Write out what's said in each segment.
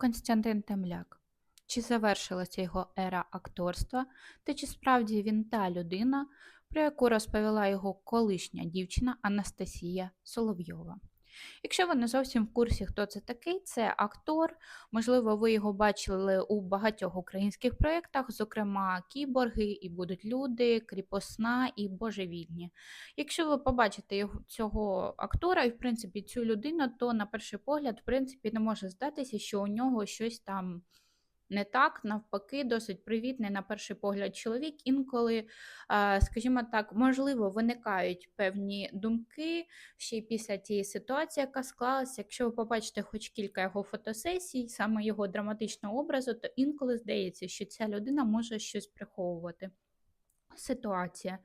Константин Темляк. Чи завершилася його ера акторства, та чи справді він та людина, про яку розповіла його колишня дівчина Анастасія Соловйова? Якщо ви не зовсім в курсі, хто це такий, це актор. Можливо, ви його бачили у багатьох українських проєктах, зокрема Кіборги, і будуть люди, Кріпосна і Божевільні. Якщо ви побачите цього актора і, в принципі, цю людину, то на перший погляд, в принципі, не може здатися, що у нього щось там. Не так, навпаки, досить привітний на перший погляд чоловік. Інколи, е, скажімо так, можливо, виникають певні думки ще й після тієї ситуації, яка склалася. Якщо ви побачите хоч кілька його фотосесій, саме його драматичного образу, то інколи здається, що ця людина може щось приховувати. Ситуація.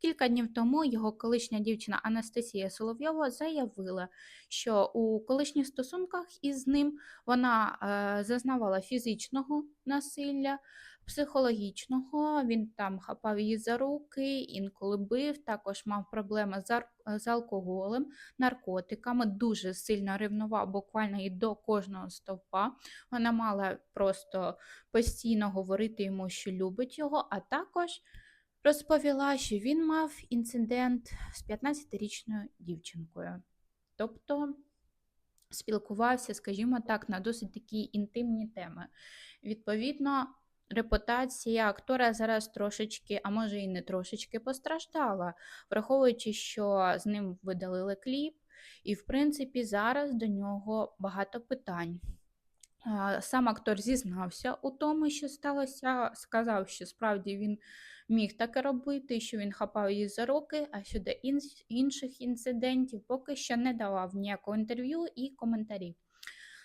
Кілька днів тому його колишня дівчина Анастасія Соловйова заявила, що у колишніх стосунках із ним вона е, зазнавала фізичного насилля, психологічного. Він там хапав її за руки, інколи бив, також мав проблеми з, ар- з алкоголем, наркотиками, дуже сильно ревнував буквально і до кожного стовпа. Вона мала просто постійно говорити йому, що любить його, а також розповіла, що він мав інцидент з 15-річною дівчинкою. Тобто спілкувався, скажімо так, на досить такі інтимні теми. Відповідно, репутація актора зараз трошечки, а може і не трошечки постраждала, враховуючи, що з ним видалили кліп, і, в принципі, зараз до нього багато питань. Сам актор зізнався у тому, що сталося, сказав, що справді він міг таке робити, що він хапав її за руки, а щодо інших інцидентів поки що не давав ніякого інтерв'ю і коментарів.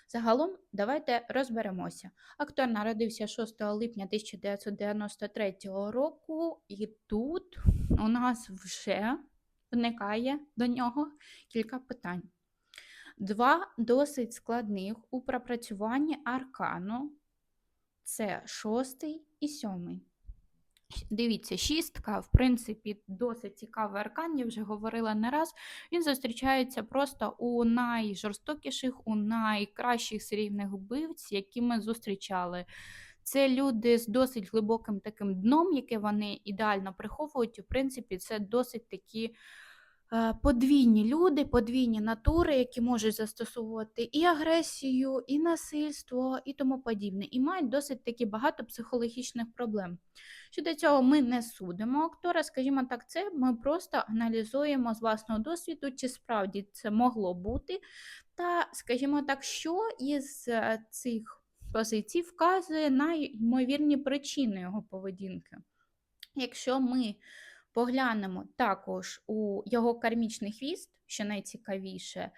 Загалом, давайте розберемося. Актор народився 6 липня 1993 року, і тут у нас вже виникає до нього кілька питань. Два досить складних у пропрацюванні аркану це шостий і сьомий. Дивіться, шістка, в принципі, досить цікавий аркан, я вже говорила не раз. Він зустрічається просто у найжорстокіших, у найкращих серійних вбивць, які ми зустрічали. Це люди з досить глибоким таким дном, яке вони ідеально приховують. В принципі, це досить такі подвійні люди, подвійні натури, які можуть застосовувати і агресію, і насильство, і тому подібне, і мають досить таки багато психологічних проблем. Щодо цього ми не судимо актора, скажімо так, це ми просто аналізуємо з власного досвіду, чи справді це могло бути. Та, скажімо так, що із е, цих позицій вказує на ймовірні причини його поведінки. Якщо ми поглянемо також у його кармічний хвіст, що найцікавіше,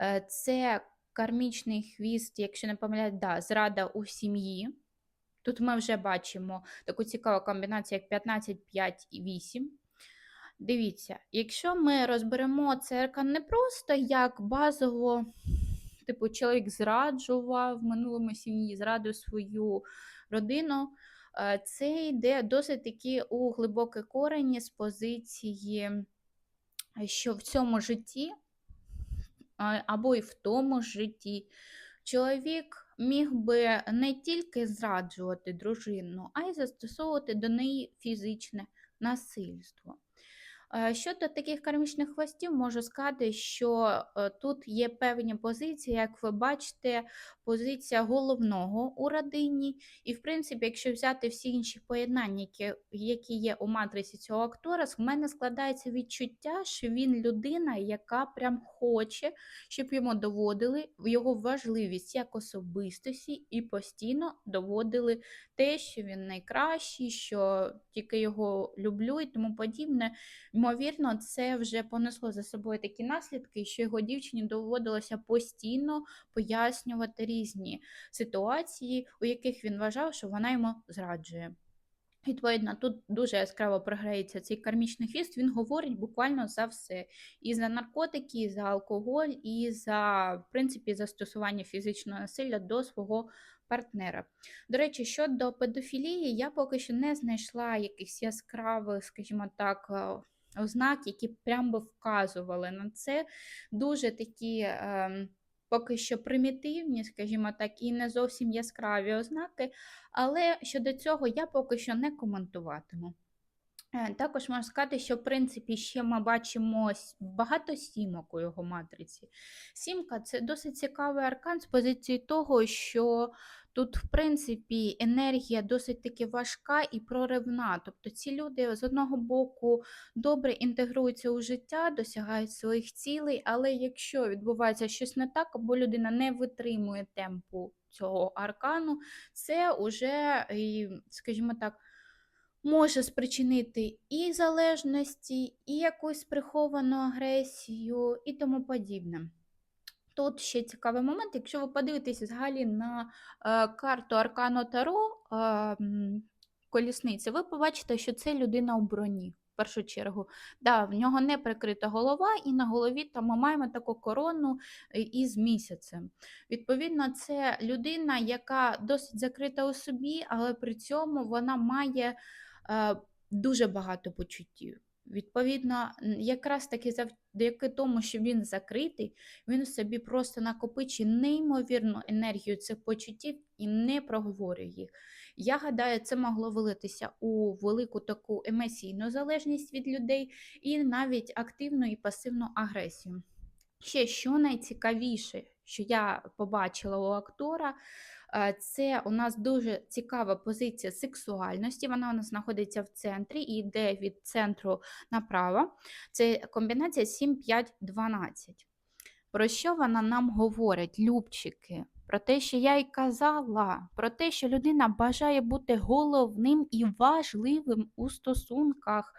е, це кармічний хвіст, якщо не помиляюсь, да, зрада у сім'ї. Тут ми вже бачимо таку цікаву комбінацію, як 15, 5 і 8. Дивіться, якщо ми розберемо це аркан не просто як базово, типу, чоловік зраджував в минулому сім'ї, зрадив свою родину, це йде досить таки у глибокі корені з позиції, що в цьому житті, або і в тому житті, чоловік міг би не тільки зраджувати дружину, а й застосовувати до неї фізичне насильство. Е, Щодо таких кармічних хвостів, можу сказати, що е, тут є певні позиції, як ви бачите, позиція головного у родині. І, в принципі, якщо взяти всі інші поєднання, які, є у матриці цього актора, в мене складається відчуття, що він людина, яка прям хоче, щоб йому доводили його важливість як особистості і постійно доводили те, що він найкращий, що тільки його люблю і тому подібне. Ймовірно, це вже понесло за собою такі наслідки, що його дівчині доводилося постійно пояснювати різні ситуації, у яких він вважав, що вона йому зраджує. Відповідно, тут дуже яскраво програється цей кармічний хвіст, він говорить буквально за все. І за наркотики, і за алкоголь, і за, в принципі, застосування фізичного насилля до свого партнера. До речі, щодо педофілії, я поки що не знайшла якихось яскравих, скажімо так, ознак, які прям би вказували на це. Дуже такі. Е, поки що примітивні, скажімо так, і не зовсім яскраві ознаки, але щодо цього я поки що не коментуватиму. Е, Також можна сказати, що в принципі ще ми бачимо багато сімок у його матриці. Сімка це досить цікавий аркан з позиції того, що тут, в принципі, енергія досить таки важка і проривна. Тобто ці люди з одного боку добре інтегруються у життя, досягають своїх цілей, але якщо відбувається щось не так, або людина не витримує темпу цього аркану, це вже, і, скажімо так, може спричинити і залежності, і якусь приховану агресію, і тому подібне. Тут ще цікавий момент, якщо ви подивитесь взагалі на е, карту Аркано Таро е, колісниці, ви побачите, що це людина у броні. В першу чергу, да, в нього не прикрита голова, і на голові там ми маємо таку корону е, із місяцем. Відповідно, це людина, яка досить закрита у собі, але при цьому вона має дуже багато почуттів. Відповідно, якраз таки завдяки тому, що він закритий, він собі просто накопичує неймовірну енергію цих почуттів і не проговорює їх. Я гадаю, це могло вилитися у велику таку емоційну залежність від людей і навіть активну і пасивну агресію. Ще що найцікавіше, що я побачила у актора, е, це у нас дуже цікава позиція сексуальності. Вона у нас знаходиться в центрі і йде від центру направо. Це комбінація 7-5-12. Про що вона нам говорить, любчики? Про те, що я й казала, про те, що людина бажає бути головним і важливим у стосунках.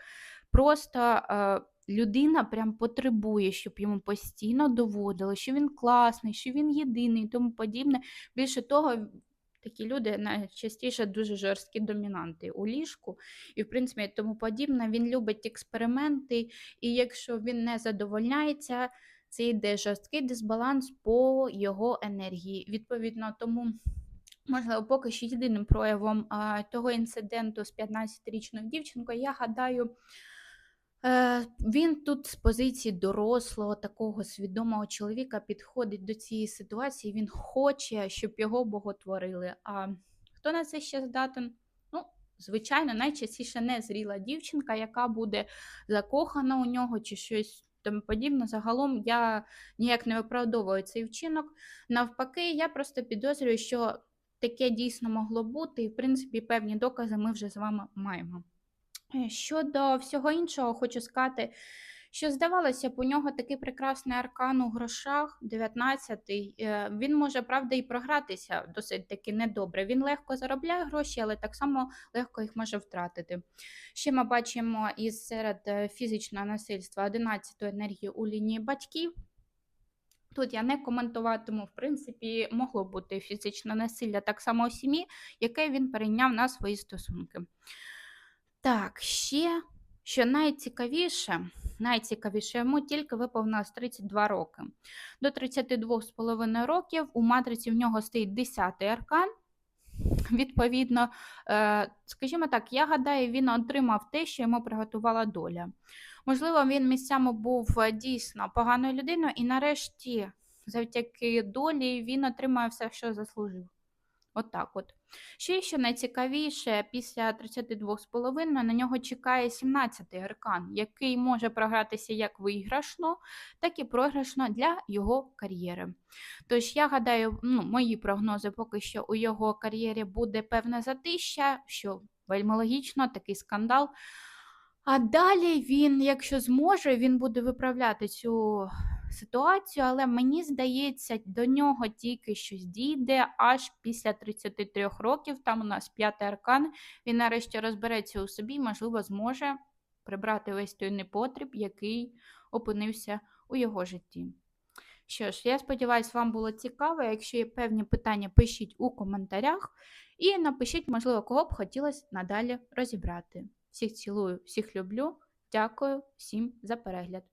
Просто е, людина прям потребує, щоб йому постійно доводили, що він класний, що він єдиний і тому подібне. Більше того, такі люди найчастіше дуже жорсткі домінанти у ліжку, і в принципі тому подібне. Він любить експерименти, і якщо він не задовольняється, це йде жорсткий дисбаланс по його енергії. Відповідно, тому. Можливо, поки що єдиним проявом а, того інциденту з 15-річною дівчинкою, я гадаю, він тут з позиції дорослого, такого свідомого чоловіка підходить до цієї ситуації. Він хоче, щоб його боготворили. А хто на це ще здатен? Ну, звичайно, найчастіше незріла дівчинка, яка буде закохана у нього чи щось тому подібне. Загалом я ніяк не виправдовую цей вчинок. Навпаки, я просто підозрюю, що таке дійсно могло бути, і, в принципі, певні докази ми вже з вами маємо. Щодо всього іншого, хочу сказати, що здавалося б, у нього такий прекрасний аркан у грошах, 19-й. Е, Він може, правда, і програтися досить таки недобре. Він легко заробляє гроші, але так само легко їх може втратити. Ще ми бачимо із серед е, фізичного насильства 11-ту енергію у лінії батьків. Тут я не коментуватиму, в принципі, могло бути фізичне насилля так само у сім'ї, яке він перейняв на свої стосунки. Так, ще, що найцікавіше, найцікавіше йому тільки виповнилось 32 роки. До 32,5 років у матриці в нього стоїть 10-й аркан. Відповідно, е, скажімо так, я гадаю, він отримав те, що йому приготувала доля. Можливо, він місцями був е, дійсно поганою людиною, і нарешті, завдяки долі, він отримає все, що заслужив. Отак от. Ще що найцікавіше, після 32,5 на нього чекає 17-й аркан, який може програтися як виграшно, так і програшно для його кар'єри. Тож, я гадаю, ну, мої прогнози поки що у його кар'єрі буде певне затища, що вельми логічно, такий скандал. А далі він, якщо зможе, він буде виправляти цю ситуацію, але мені здається, до нього тільки щось дійде аж після 33 років. Там у нас п'ятий аркан. Він нарешті розбереться у собі, і, можливо, зможе прибрати весь той непотріб, який опинився у його житті. Що ж, я сподіваюся, вам було цікаво. Якщо є певні питання, пишіть у коментарях і напишіть, можливо, кого б хотілося надалі розібрати. Всіх цілую, всіх люблю. Дякую всім за перегляд.